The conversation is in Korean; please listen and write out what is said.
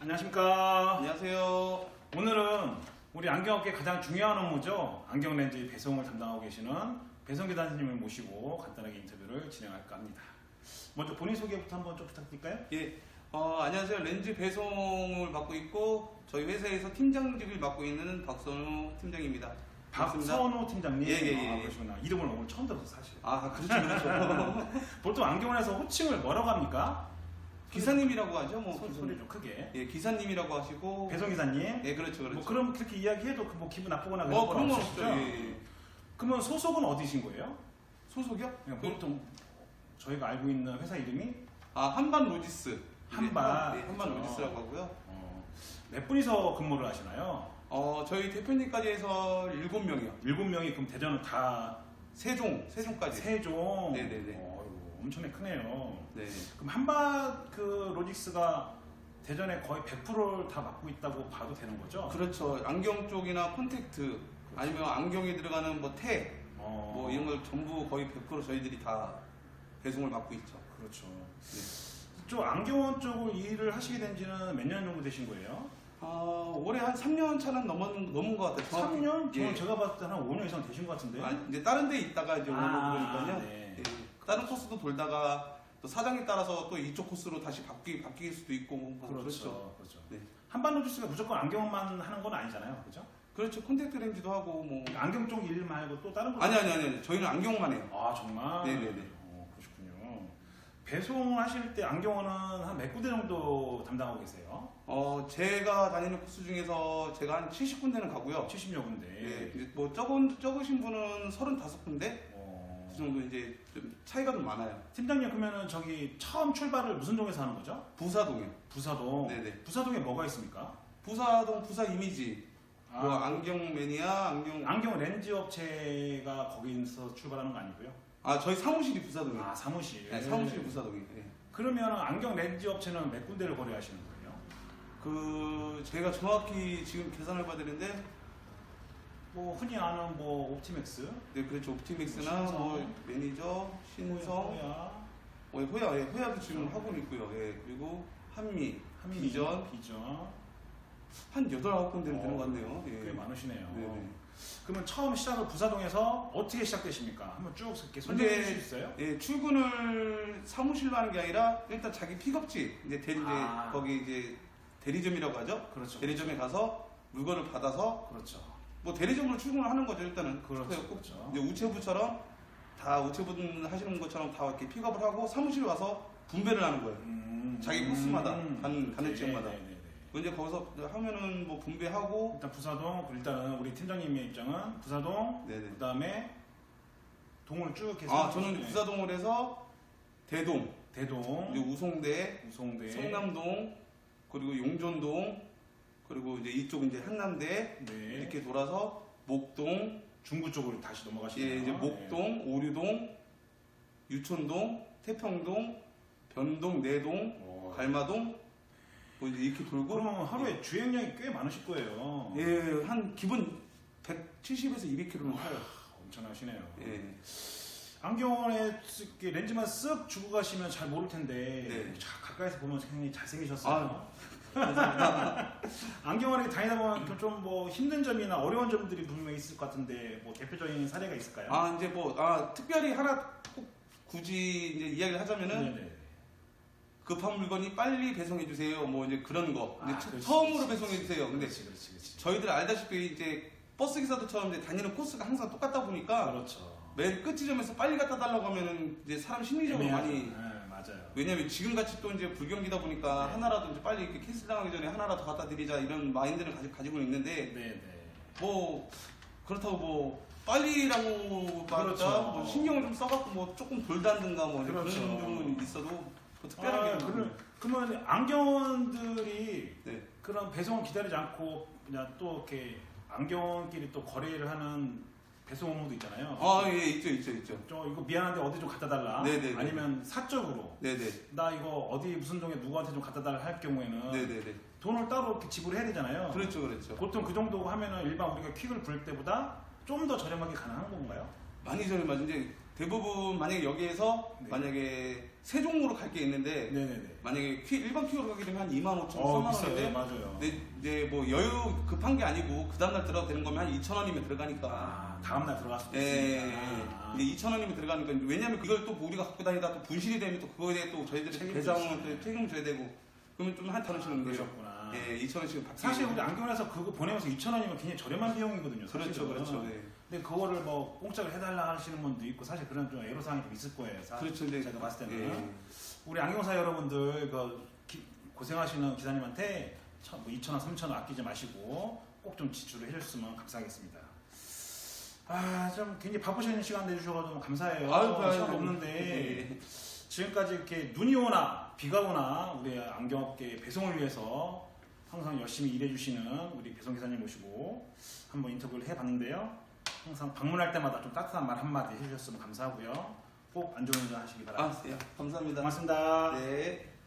안녕하십니까. 안녕하세요. 오늘은 우리 안경업계 가장 중요한 업무죠. 안경 렌즈 배송을 담당하고 계시는 배송 기사님을 모시고 간단하게 인터뷰를 진행할까 합니다. 먼저 본인 소개부터 한번 좀 부탁드릴까요? 예, 어, 안녕하세요. 렌즈 배송을 맡고 있고 저희 회사에서 팀장직을 맡고 있는 박선우 팀장입니다. 반갑습니다. 박선호 팀장님. 예, 예, 예. 아, 그러시구나. 이름을 오늘 처음 들어서 사실. 아, 그렇죠, 그렇죠. 보통 안경원에서 호칭을 뭐라고 합니까? 기사님이라고 하죠, 뭐. 소, 소리 좀 크게. 예, 기사님이라고 하시고. 배송 기사님. 예, 그렇죠, 그렇죠. 뭐 그럼 그렇게 이야기해도 그뭐 기분 나쁘거나 뭐건 그런 거 없으시죠? 없죠. 예, 예. 그러면 소속은 어디신 거예요? 소속이요? 그냥 그- 보통 저희가 알고 있는 회사 이름이 아, 한반 로지스. 한반. 예, 한반 그렇죠. 로지스라고 하고요. 어, 몇 분이서 근무를 하시나요? 어, 저희 대표님까지 해서 일곱 명이요. 일곱 명이 그럼 대전은 다 세종, 세종까지. 세종. 네네네. 엄청나게 크네요. 네. 그럼 한바 그 로직스가 대전에 거의 100%를 다 맡고 있다고 봐도 되는 거죠? 그렇죠. 안경 쪽이나 콘택트, 아니면 안경에 들어가는 뭐 태, 어, 뭐 이런 걸 전부 거의 100% 저희들이 다 배송을 받고 있죠. 그렇죠. 네. 쪽 안경원 쪽을 일을 하시게 된 지는 몇 년 정도 되신 거예요? 아, 올해 한 3년 차는 넘은, 넘은 것 같아요. 정확히. 3년? 저는 예. 제가 봤을 때 한 5년 이상 되신 것 같은데. 아, 이제 다른 데 있다가 이제 오고 아, 그러니까요. 네. 예. 다른 코스도 돌다가 또 사장에 따라서 또 이쪽 코스로 다시 바뀌, 바뀔 수도 있고 뭐 그렇죠. 그렇죠. 네. 한반 로직스가 무조건 안경만 하는 건 아니잖아요. 그죠? 그렇죠. 콘택트 렌즈도 하고 뭐 안경 쪽 일 말고 또 다른 거 아니 아니 아니. 저희는 안경만 해요. 아 정말? 네네네. 어, 그러시군요. 배송하실 때 안경원은 한 몇 군데 정도 담당하고 계세요? 어, 제가 다니는 코스 중에서 제가 한 70군데는 가고요. 70여 군데. 예. 이제 뭐 적은 적으신 분은 35군데 어, 그 정도 이제 좀 차이가 좀 많아요. 팀장님 그러면은 저기 처음 출발을 무슨 동에서 하는 거죠? 부사동이요. 부사동. 네네. 부사동에 뭐가 있습니까? 부사동 부사 이미지. 아, 뭐 안경 매니아, 안경 안경 렌즈 업체가 거기서 출발하는 거 아니고요? 아 저희 사무실이 부사동이에요. 아 사무실. 네, 사무실 부사동이에요. 예. 그러면 안경 렌즈 업체는 몇 군데를 거래하시는 거예요? 그 제가 정확히 지금 계산을 봐야 되는데 뭐 흔히 아는 뭐 옵티맥스, 네 그렇죠 옵티믹스나 신성. 뭐 매니저 신성 호야, 어, 호야 예, 호야도 지금 하고 있고요 예 그리고 한미 한미, 비전 비전. 한 여덟 아홉 군데는 어, 되는 것 같네요 예. 꽤 많으시네요. 네네. 그러면 처음 시작을 부사동에서 어떻게 시작되십니까? 한번 쭉 이렇게 설명해 주실 수 있어요? 예, 출근을 사무실로 하는 게 아니라 일단 자기 픽업지 이제 대리 이제 아. 거기 이제 대리점이라고 하죠 그렇죠. 대리점에 가서 물건을 받아서 그렇죠. 뭐 대리점으로 출근을 하는 거죠 일단은 그렇죠. 그래서 그렇죠. 이제 우체부처럼 다 우체분 하시는 것처럼 다 이렇게 픽업을 하고 사무실에 와서 분배를 하는 거예요. 음, 자기 코스마다, 가는- 가는 지역마다. 네 네 네. 이제 거기서 하면은 뭐 분배하고 일단 부사동 일단은 우리 팀장님의 입장은 부사동 네네. 그다음에 동을 쭉 해서 아 저는 이제 부사동을 해서 대동, 대동, 이제 우송대, 우송대, 성남동, 그리고 용전동, 그리고 이제 이쪽 이제 한남대 네. 이렇게 돌아서 목동, 중구 쪽으로 다시 넘어가시네요. 예, 이제 목동, 오류동, 유촌동, 태평동, 변동, 내동, 네. 오. 갈마동 뭐 이제 이렇게 돌고 그러면 하루에 주행량이 꽤 많으실 거예요. 예, 한 기본 170에서 200km는 타요. 엄청나시네요. 예. 안경원에 이렇게 렌즈만 쓱 주고 가시면 잘 모를 텐데 네. 자, 가까이서 보면 굉장히 잘생기셨어요. 아. 안경원에 다니다 보면 좀 뭐 힘든 점이나 어려운 점들이 분명히 있을 것 같은데 뭐 대표적인 사례가 있을까요? 아, 이제 뭐, 아, 특별히 하나 꼭 굳이 이제 이야기를 하자면은 네네. 급한 물건이 빨리 배송해 주세요. 뭐 이제 그런 거. 아, 처- 그렇지, 처음으로 그렇지. 배송해 주세요. 근데 그렇지, 그렇지, 그렇지. 저희들 알다시피 이제 버스 기사도처럼 이제 다니는 코스가 항상 똑같다 보니까 그렇죠. 맨 끝 지점에서 빨리 갖다 달라고 하면은 이제 사람 심리적으로 애매하죠. 많이 네, 맞아요. 왜냐면 지금 같이 또 이제 불경기다 보니까 네. 하나라도 이제 빨리 이렇게 캔슬 당하기 전에 하나라도 갖다 드리자 이런 마인드를 가지, 가지고 있는데 네, 네. 뭐 그렇다고 뭐 빨리라고 그렇죠. 뭐 신경을 좀 써갖고 뭐 조금 돌다든가 뭐 이제 그렇죠. 그런 점은 있어도 뭐 특별하게 아, 그러면, 그러면 안경원들이 네. 그런 배송을 기다리지 않고 그냥 또 이렇게 안경원끼리 또 거래를 하는 배송 업무도 있잖아요. 아 예 있죠 있죠 있죠 저 이거 미안한데 어디 좀 갖다 달라. 네네네. 아니면 사적으로 네네 나 이거 어디 무슨 동에 누구한테 좀 갖다 달라 할 경우에는 네네네 돈을 따로 이렇게 지불해야 되잖아요. 그렇죠 그렇죠 보통 그 정도 하면은 일반 우리가 퀵을 부를 때보다 좀 더 저렴하게 가능한 건가요? 많이 저렴하죠 이제 대부분 만약에 여기에서 네. 만약에 세종으로 갈 게 있는데 네네네. 만약에 퀴, 일반 퀴어로 가게 되면 한 2만 5천 원, 어 3만 비싸요. 원인데 맞아요. 근데 이제 뭐 여유 급한 게 아니고 그 다음날 들어가도 되는 거면 한 2천 원이면 들어가니까 아 다음날 들어갈 수도 예, 있으니까. 아. 근데 2천 원이면 들어가니까 왜냐면 그걸 또 우리가 갖고 다니다 또 분실이 되면 또 그거에 대해 또 저희들이 책임도 배상을. 또 책임을 져야 되고 그러면 좀 한타는시는 거예요. 그러셨구나. 예, 2천 원씩은 받기 사실 우리. 안경에서 그거 보내면서 2천 원이면 굉장히 저렴한 비용이거든요. 그렇죠, 사실은. 그렇죠. 네. 근데 그거를 뭐 공짜로 해달라 하시는 분도 있고 사실 그런 좀 애로사항이 좀 있을 거예요. 사- 그렇죠. 근데 제가 봤을 때는 예. 우리 안경사 여러분들 그 기- 고생하시는 기사님한테 2천 원, 3천 원 아끼지 마시고 꼭 좀 지출을 해줬으면 감사하겠습니다. 아, 좀 굉장히 바쁘신 시간 내주셔가지고 감사해요. 아유, 아유, 시간 아유, 없는데 네. 지금까지 이렇게 눈이 오나 비가 오나 우리 안경업계 배송을 위해서 항상 열심히 일해주시는 우리 배송 기사님 모시고 한번 인터뷰를 해봤는데요. 항상 방문할 때마다 좀 따뜻한 말 한마디 해주셨으면 감사하고요. 꼭 안전운전 하시기 바랍니다. 아, 예, 감사합니다. 고맙습니다. 네.